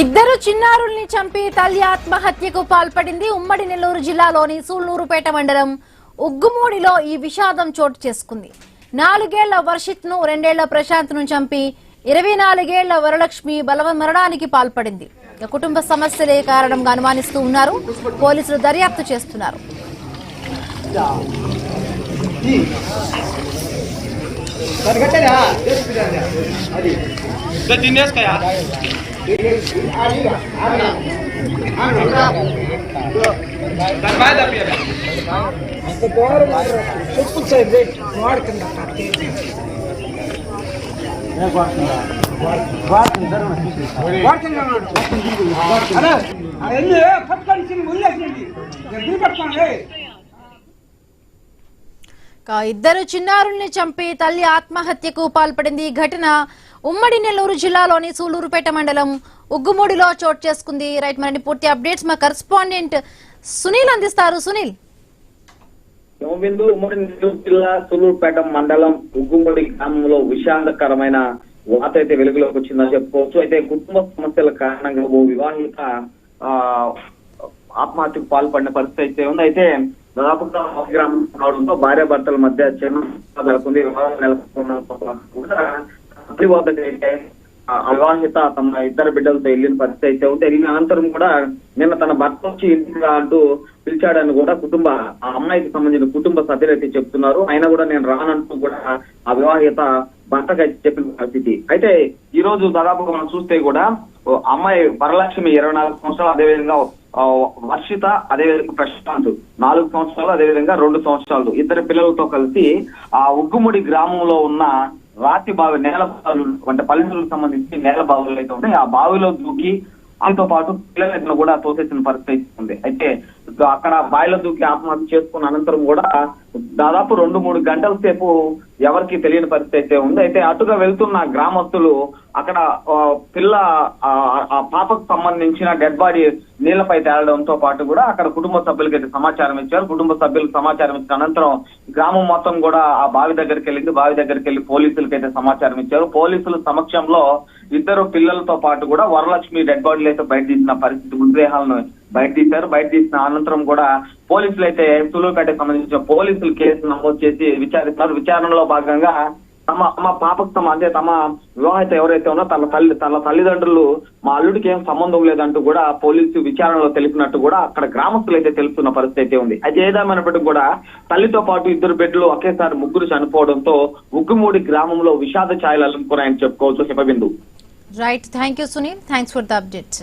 ఇద్దరు చిన్నారుల్ని చంపి తల్లి ఆత్మహత్యకు పాల్పడింది ఉమ్మడి నెల్లూరు జిల్లాలోని సూళ్ళూరుపేట మండలం ఉగ్గుమూడిలో ఈ విషాదం చోటు చేసుకుంది. నాలుగేళ్ళ వర్షిత్ను రెండేళ్ళ ప్రశాంత్ను చంపి ఇరవై నాలుగేళ్ళ వరలక్ష్మి బలవ మరణానికి పాల్పడింది. కుటుంబ సమస్యలే కారణంగా అనుమానిస్తూ ఉన్నారు. పోలీసులు దర్యాప్తు చేస్తున్నారు. తినేసుకోయా చెప్పు సార్ రేట్ వాడుతుందా పట్టుకోండి ఉల్లేసండి పట్టుకోండి ఇద్దరు చిన్నారుల్ని చంపి తల్లి ఆత్మహత్యకు పాల్పడింది ఈ ఘటన ఉమ్మడి నెల్లూరు జిల్లాలోని సూలూరుపేట మండలం ఉగ్గుమూడిలో చోటు చేసుకుంది. రైట్ మరి పూర్తి అప్డేట్స్ మా కరెస్పాండెంట్ సునీల్ అందిస్తారు. సునీల్. యోబిందు ఉమ్మడి నెల్లూరు జిల్లా సులూరుపేట మండలం ఉగ్గుమూడి గ్రామంలో విషాదకరమైన వాత అయితే వెలుగులోకి వచ్చిందని చెప్పుకోవచ్చు. అయితే కుటుంబ సమస్యల కారణంగా ఓ వివాహిత ఆత్మహత్యకు పాల్పడిన పరిస్థితి అయితే ఉంది. అయితే దాదాపుగా ఒక గ్రామం కావడంతో భార్య భర్తల మధ్య చిన్న నెలకొంది. వివాహం నెలకొన్న అయితే ఆ అవివాహిత తమ ఇద్దరు బిడ్డలతో వెళ్ళిన పరిస్థితి అయితే ఉంది. వెళ్ళిన అనంతరం కూడా నిన్న తన భర్త వచ్చి ఇంటికి అంటూ పిలిచాడని కూడా కుటుంబ ఆ అమ్మాయికి సంబంధించిన కుటుంబ సభ్యులు అయితే చెప్తున్నారు. అయినా కూడా నేను రానంటూ కూడా ఆ వివాహిత భర్తకు అయితే చెప్పిన పరిస్థితి. అయితే ఈ రోజు దాదాపుగా మనం చూస్తే కూడా ఓ అమ్మాయి వరలక్ష్మి ఇరవై నాలుగు సంవత్సరాలు అదేవిధంగా వర్షిత అదేవిధంగా ప్రశాంత్ నాలుగు సంవత్సరాలు అదేవిధంగా రెండు సంవత్సరాలు. ఇద్దరు పిల్లలతో కలిసి ఆ ఉగ్గుముడి గ్రామంలో ఉన్న రాతి బావి నేల బావులు అంటే పల్లెటూరుకు సంబంధించి నేల బావులు అయితే ఉంటాయి. ఆ బావిలో దూకి దాంతో పాటు పిల్లలను కూడా తోసేసిన పరిస్థితి ఉంది. అయితే అక్కడ బావిలో దూకి ఆత్మహత్య చేసుకున్న అనంతరం కూడా దాదాపు రెండు మూడు గంటల సేపు ఎవరికి తెలియని పరిస్థితి అయితే ఉంది. అయితే అటుగా వెళ్తున్న గ్రామస్తులు అక్కడ పిల్ల ఆ, ఆ పాపకు సంబంధించిన డెడ్ బాడీ నీళ్ళపై తేలడంతో పాటు కూడా అక్కడ కుటుంబ సభ్యులకి అయితే సమాచారం ఇచ్చారు. కుటుంబ సభ్యులకు సమాచారం ఇచ్చిన అనంతరం గ్రామం మొత్తం కూడా ఆ బావి దగ్గరికి వెళ్ళింది. బావి దగ్గరికి వెళ్ళి పోలీసులకి అయితే సమాచారం ఇచ్చారు. పోలీసుల సమక్షంలో ఇద్దరు పిల్లలతో పాటు కూడా వరలక్ష్మి డెడ్ బాడీలు అయితే బయట తీసిన పరిస్థితి మృతదేహాలను బయట తీశారు. బయట తీసిన అనంతరం కూడా పోలీసులు అయితే సులువుపేటకు సంబంధించిన పోలీసులు కేసు నమోదు చేసి విచారిస్తారు. విచారణలో భాగంగా తమ తమ పాపకు తమ అంటే తమ వివాహిత ఎవరైతే ఉన్నా తన తల్లి తన తల్లిదండ్రులు మా అల్లుడికి ఏం సంబంధం లేదంటూ కూడా పోలీసు విచారణలో తెలిపినట్టు కూడా అక్కడ గ్రామస్తులు అయితే తెలుస్తున్న పరిస్థితి అయితే ఉంది. అది ఏదేమైనప్పటికీ కూడా తల్లితో పాటు ఇద్దరు బిడ్డలు ఒకేసారి ముగ్గురు చనిపోవడంతో ఉగ్గుమూడి గ్రామంలో విషాద ఛాయలు అల్లుకున్నాయని చెప్పుకోవచ్చు. Himabindu. Right thank you Sunil thanks for the update